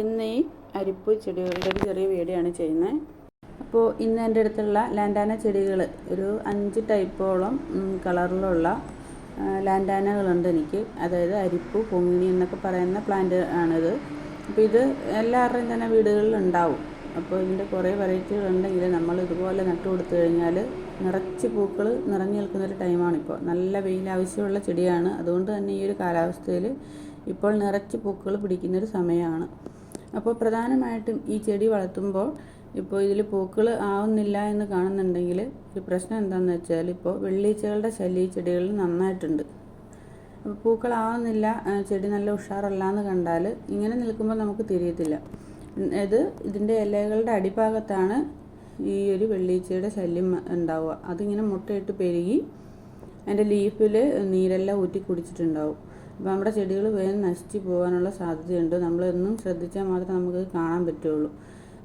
ഇന്ന് ഈ അരിപ്പ് ചെടികളുടെ ഒരു ചെറിയ വീഡിയോ ആണ് ചെയ്യുന്നത്. അപ്പോൾ ഇന്ന് എന്റെ അടുത്തുള്ള ലാൻഡാന ചെടികൾ ഒരു അഞ്ച് ടൈപ്പോളം കളറിലുള്ള ലാൻഡാനകളുണ്ട് എനിക്ക്. അതായത് അരിപ്പ് പൊങ്ങിണി എന്നൊക്കെ പറയുന്ന പ്ലാന്റ് ആണിത്. അപ്പോൾ ഇത് എല്ലാവരുടെയും തന്നെ വീടുകളിൽ ഉണ്ടാവും. അപ്പോൾ ഇതിന്റെ കുറേ വെറൈറ്റികളുണ്ടെങ്കിൽ നമ്മൾ ഇതുപോലെ നട്ടു കൊടുത്തു കഴിഞ്ഞാൽ നിറച്ച് പൂക്കൾ നിറഞ്ഞു നിൽക്കുന്നൊരു ടൈമാണിപ്പോൾ. നല്ല വെയിൽ ആവശ്യമുള്ള ചെടിയാണ്. അതുകൊണ്ട് തന്നെ ഈ ഒരു കാലാവസ്ഥയിൽ ഇപ്പോൾ നിറച്ച് പൂക്കൾ പിടിക്കുന്നൊരു സമയമാണ്. അപ്പോൾ പ്രധാനമായിട്ടും ഈ ചെടി വളർത്തുമ്പോൾ ഇപ്പോൾ ഇതിൽ പൂക്കൾ ആവുന്നില്ല എന്ന് കാണുന്നുണ്ടെങ്കിൽ ഒരു പ്രശ്നം എന്താണെന്ന് വെച്ചാൽ ഇപ്പോൾ വെള്ളീച്ചകളുടെ ശല്യം ചെടികളിൽ നന്നായിട്ടുണ്ട്. അപ്പോൾ പൂക്കളാവുന്നില്ല ചെടി നല്ല ഉഷാറല്ല എന്ന് കണ്ടാൽ ഇങ്ങനെ നിൽക്കുമ്പോൾ നമുക്ക് തിരിയത്തില്ല. ഇത് ഇതിന്റെ ഇലകളുടെ അടിഭാഗത്താണ് ഈ ഒരു വെള്ളീച്ചയുടെ ശല്യം ഉണ്ടാവുക. അതിങ്ങനെ മുട്ടയിട്ട് പെരുകി അതിന്റെ ലീഫിൽ നീരെല്ലാം ഊറ്റി കുടിച്ചിട്ടുണ്ടാവും. അപ്പോൾ നമ്മുടെ ചെടികൾ വേഗം നശിച്ചു പോകാനുള്ള സാധ്യതയുണ്ട്. നമ്മളെന്നും ശ്രദ്ധിച്ചാൽ മാത്രമേ നമുക്ക് കാണാൻ പറ്റുള്ളൂ.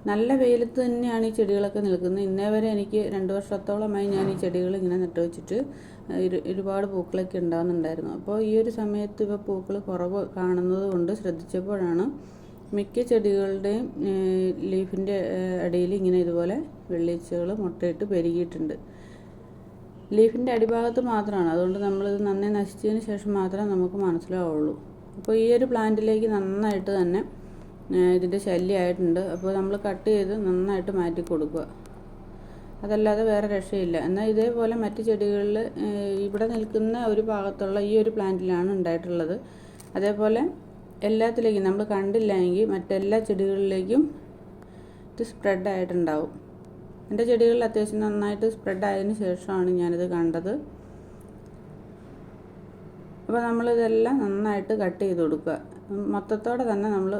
നല്ല വെയിലത്ത് തന്നെയാണ് ഈ ചെടികളൊക്കെ നിൽക്കുന്നത്. ഇന്നേ വരെ എനിക്ക് രണ്ട് വർഷത്തോളമായി ഞാൻ ഈ ചെടികൾ ഇങ്ങനെ നട്ടു വെച്ചിട്ട് ഒരുപാട് പൂക്കളൊക്കെ ഉണ്ടാകുന്നുണ്ടായിരുന്നു അപ്പോൾ ഈ ഒരു സമയത്ത് ഇപ്പോൾ പൂക്കൾ കുറവ് കാണുന്നത് കൊണ്ട് ശ്രദ്ധിച്ചപ്പോഴാണ് മിക്ക ചെടികളുടെയും ലീഫിന്റെ അടിയിൽ ഇങ്ങനെ ഇതുപോലെ വെള്ളീച്ചകൾ മുട്ടയിട്ട് പെരുകിയിട്ടുണ്ട്. ലീഫിന്റെ അടിഭാഗത്ത് മാത്രമാണ്. അതുകൊണ്ട് നമ്മളിത് നന്നായി നശിച്ചതിന് ശേഷം മാത്രമേ നമുക്ക് മനസ്സിലാവുള്ളൂ. അപ്പോൾ ഈ ഒരു പ്ലാന്റിലേക്ക് നന്നായിട്ട് തന്നെ ഇതിന്റെ ശല്യമായിട്ടുണ്ട് അപ്പോൾ നമ്മൾ കട്ട് ചെയ്ത് നന്നായിട്ട് മാറ്റി കൊടുക്കുക. അതല്ലാതെ വേറെ രക്ഷയില്ല. എന്നാൽ ഇതേപോലെ മറ്റ് ചെടികളിൽ ഇവിടെ നിൽക്കുന്ന ഒരു ഭാഗത്തുള്ള ഈ ഒരു പ്ലാന്റിലാണ് ഉണ്ടായിട്ടുള്ളത്. അതേപോലെ എല്ലാത്തിലേക്കും നമ്മൾ കണ്ടില്ല എങ്കിൽ മറ്റെല്ലാ ചെടികളിലേക്കും ഇത് സ്പ്രെഡ് ആയിട്ടുണ്ടാവും. എന്റെ ചെടികളിൽ അത്യാവശ്യം നന്നായിട്ട് സ്പ്രെഡ് ആയതിനു ശേഷമാണ് ഞാനിത് കണ്ടത്. അപ്പോൾ നമ്മളിതെല്ലാം നന്നായിട്ട് കട്ട് ചെയ്ത് കൊടുക്കുക. മൊത്തത്തോടെ തന്നെ നമ്മൾ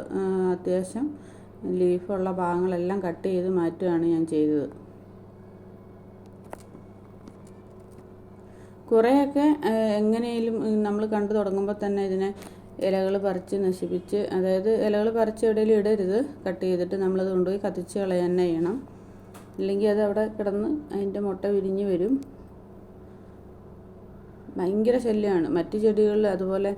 അത്യാവശ്യം ലീഫുള്ള ഭാഗങ്ങളെല്ലാം കട്ട് ചെയ്ത് മാറ്റുകയാണ് ഞാൻ ചെയ്തത്. കുറേയൊക്കെ എങ്ങനെയും നമ്മൾ കണ്ടു തുടങ്ങുമ്പോൾ തന്നെ ഇതിനെ ഇലകൾ പറിച്ച് നശിപ്പിച്ച് അതായത് ഇലകൾ പറിച്ച് എവിടെയെങ്കിലും ഇടരുത്. കട്ട് ചെയ്തിട്ട് നമ്മളത് കൊണ്ടുപോയി കത്തിച്ച് കളയാൻ ചെയ്യണം. ഇല്ലെങ്കിൽ അത് അവിടെ കിടന്ന് അതിന്റെ മുട്ട വിരിഞ്ഞ് വരും. ഭയങ്കര ശല്യമാണ്. മറ്റ് ചെടികളിൽ അതുപോലെ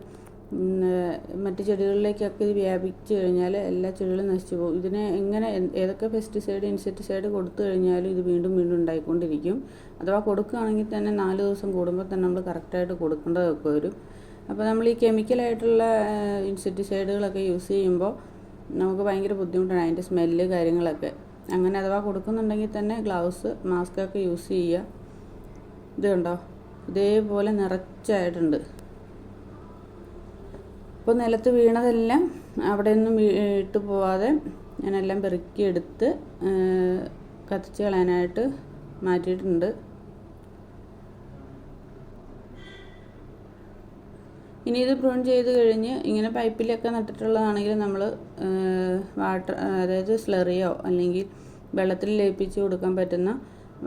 മറ്റ് ചെടികളിലേക്കൊക്കെ ഇത് വ്യാപിച്ചു കഴിഞ്ഞാൽ എല്ലാ ചെടികളും നശിച്ചു പോകും. ഇതിനെ എങ്ങനെ ഏതൊക്കെ പെസ്റ്റിസൈഡ് ഇൻസെക്ടിസൈഡ് കൊടുത്തു കഴിഞ്ഞാലും ഇത് വീണ്ടും വീണ്ടും ഉണ്ടായിക്കൊണ്ടിരിക്കും. അഥവാ കൊടുക്കുകയാണെങ്കിൽ തന്നെ നാല് ദിവസം കൂടുമ്പോൾ തന്നെ നമ്മൾ കറക്റ്റായിട്ട് കൊടുക്കേണ്ടതൊക്കെ വരും. അപ്പോൾ നമ്മൾ ഈ കെമിക്കലായിട്ടുള്ള ഇൻസെക്ടിസൈഡുകളൊക്കെ യൂസ് ചെയ്യുമ്പോൾ നമുക്ക് ഭയങ്കര ബുദ്ധിമുട്ടാണ്. അതിന്റെ സ്മെല്ല് കാര്യങ്ങളൊക്കെ. അങ്ങനെ അഥവാ കൊടുക്കുന്നുണ്ടെങ്കിൽ തന്നെ ഗ്ലൗസ് മാസ്ക് ഒക്കെ യൂസ് ചെയ്യുക. ഇത് കണ്ടോ? ഇതേപോലെ നിറച്ചായിട്ടുണ്ട്. അപ്പോൾ നിലത്ത് വീണതെല്ലാം അവിടെ ഒന്നും ഇട്ട് പോവാതെ ഞാനെല്ലാം പെറുക്കിയെടുത്ത് കത്തിച്ച് കളയാനായിട്ട് മാറ്റിയിട്ടുണ്ട്. ഇനി ഇത് പ്രൂൺ ചെയ്ത് കഴിഞ്ഞ് ഇങ്ങനെ പൈപ്പിലൊക്കെ നട്ടിട്ടുള്ളതാണെങ്കിൽ നമ്മൾ വാട്ടർ അതായത് സ്ലറിയോ അല്ലെങ്കിൽ വെള്ളത്തിൽ ലയിപ്പിച്ച് കൊടുക്കാൻ പറ്റുന്ന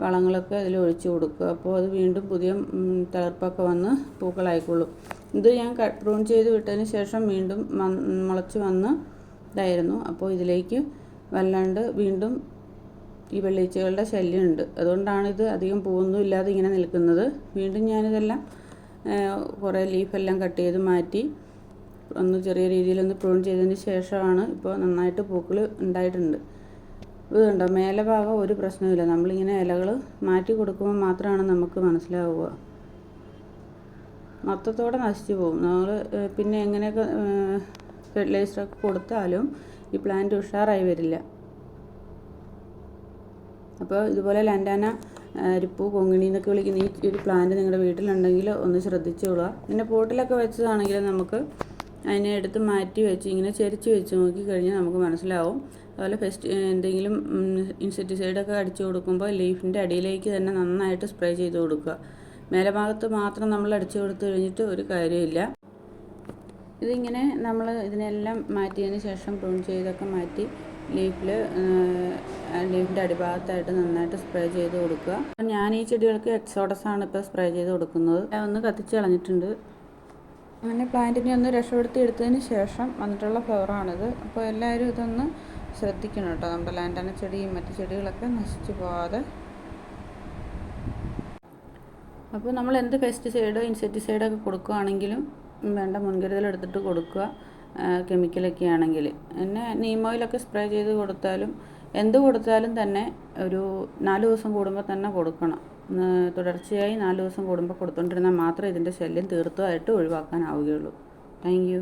വളങ്ങളൊക്കെ അതിൽ ഒഴിച്ചു കൊടുക്കുക. അപ്പോൾ അത് വീണ്ടും പുതിയ തളിർപ്പൊക്കെ വന്ന് പൂക്കളായിക്കോളും ഇത് ഞാൻ കട്ട് പ്രൂൺ ചെയ്ത് വിട്ടതിന് ശേഷം വീണ്ടും മുളച്ച് വന്ന് ഇതായിരുന്നു. അപ്പോൾ ഇതിലേക്ക് വല്ലാണ്ട് വീണ്ടും ഈ വെള്ളീച്ചകളുടെ ശല്യമുണ്ട്. അതുകൊണ്ടാണ് ഇത് അധികം പൂവൊന്നും ഇല്ലാതെ ഇങ്ങനെ നിൽക്കുന്നത്. വീണ്ടും ഞാനിതെല്ലാം കുറേ ലീഫെല്ലാം കട്ട് ചെയ്ത് മാറ്റി ഒന്ന് ചെറിയ രീതിയിൽ ഒന്ന് പ്രൂൺ ചെയ്തതിന് ശേഷമാണ് ഇപ്പോൾ നന്നായിട്ട് പൂക്കൾ ഉണ്ടായിട്ടുണ്ട്. ഇത് കണ്ടോ? മേലെ ഭാഗം ഒരു പ്രശ്നമില്ല നമ്മളിങ്ങനെ ഇലകൾ മാറ്റി കൊടുക്കുമ്പോൾ മാത്രമാണ് നമുക്ക് മനസ്സിലാവുക. മൊത്തത്തോടെ നശിച്ചു പോകും. നമ്മൾ പിന്നെ എങ്ങനെയൊക്കെ ഫെർട്ടിലൈസറൊക്കെ കൊടുത്താലും ഈ പ്ലാന്റ് ഉഷാറായി വരില്ല. അപ്പോൾ ഇതുപോലെ ലൻഡാന അരിപ്പൂ കൊങ്ങിണി എന്നൊക്കെ വിളിക്കുന്ന ഈ ഒരു പ്ലാന്റ് നിങ്ങളുടെ വീട്ടിലുണ്ടെങ്കിൽ ഒന്ന് ശ്രദ്ധിച്ചോളുക. പിന്നെ പോട്ടിലൊക്കെ വെച്ചതാണെങ്കിൽ നമുക്ക് അതിനെ എടുത്ത് മാറ്റി വെച്ച് ഇങ്ങനെ ചെരിച്ച് വെച്ച് നോക്കി കഴിഞ്ഞാൽ നമുക്ക് മനസ്സിലാവും. അതുപോലെ ഫെസ്റ്റ് എന്തെങ്കിലും ഇൻസെക്ടിസൈഡൊക്കെ അടിച്ചു കൊടുക്കുമ്പോൾ ലീഫിന്റെ അടിയിലേക്ക് തന്നെ നന്നായിട്ട് സ്പ്രേ ചെയ്ത് കൊടുക്കുക. മേലെ ഭാഗത്ത് മാത്രം നമ്മൾ അടിച്ചു കൊടുത്തു കഴിഞ്ഞിട്ട് ഒരു കാര്യമില്ല. ഇതിങ്ങനെ നമ്മൾ ഇതിനെല്ലാം മാറ്റിയതിന് ശേഷം പ്രൂൺ ചെയ്തൊക്കെ മാറ്റി ലീഫിൽ ലീഫിന്റെ അടിഭാഗത്തായിട്ട് നന്നായിട്ട് സ്പ്രേ ചെയ്ത് കൊടുക്കുക. അപ്പം ഞാൻ ഈ ചെടികൾക്ക് എക്സോഡസ് ആണ് ഇപ്പോൾ സ്പ്രേ ചെയ്ത് കൊടുക്കുന്നത്. ഒന്ന് കത്തിച്ച് കളഞ്ഞിട്ടുണ്ട്. അങ്ങനെ പ്ലാന്റിനെ ഒന്ന് രക്ഷപ്പെടുത്തി എടുത്തതിന് ശേഷം വന്നിട്ടുള്ള ഫ്ലവറാണിത് അപ്പോൾ എല്ലാവരും ഇതൊന്ന് ശ്രദ്ധിക്കണം കേട്ടോ. നമ്മുടെ ലാൻഡാന ചെടിയും മറ്റു ചെടികളൊക്കെ നശിച്ചു പോകാതെ അപ്പോൾ നമ്മൾ എന്ത് പെസ്റ്റിസൈഡോ ഇൻസെക്ടിസൈഡോ ഒക്കെ കൊടുക്കുകയാണെങ്കിലും വേണ്ട മുൻകരുതൽ എടുത്തിട്ട് കൊടുക്കുക. കെമിക്കലൊക്കെ ആണെങ്കിൽ. പിന്നെ നീം ഓയിലൊക്കെ സ്പ്രേ ചെയ്ത് കൊടുത്താലും എന്ത് കൊടുത്താലും തന്നെ ഒരു നാല് ദിവസം കൂടുമ്പോൾ തന്നെ കൊടുക്കണം. തുടർച്ചയായി നാല് ദിവസം കൂടുമ്പോൾ കൊടുത്തുകൊണ്ടിരുന്നാൽ മാത്രമേ ഇതിന്റെ ശല്യം തീർത്തുമായിട്ട് ഒഴിവാക്കാനാവുകയുള്ളൂ. Thank you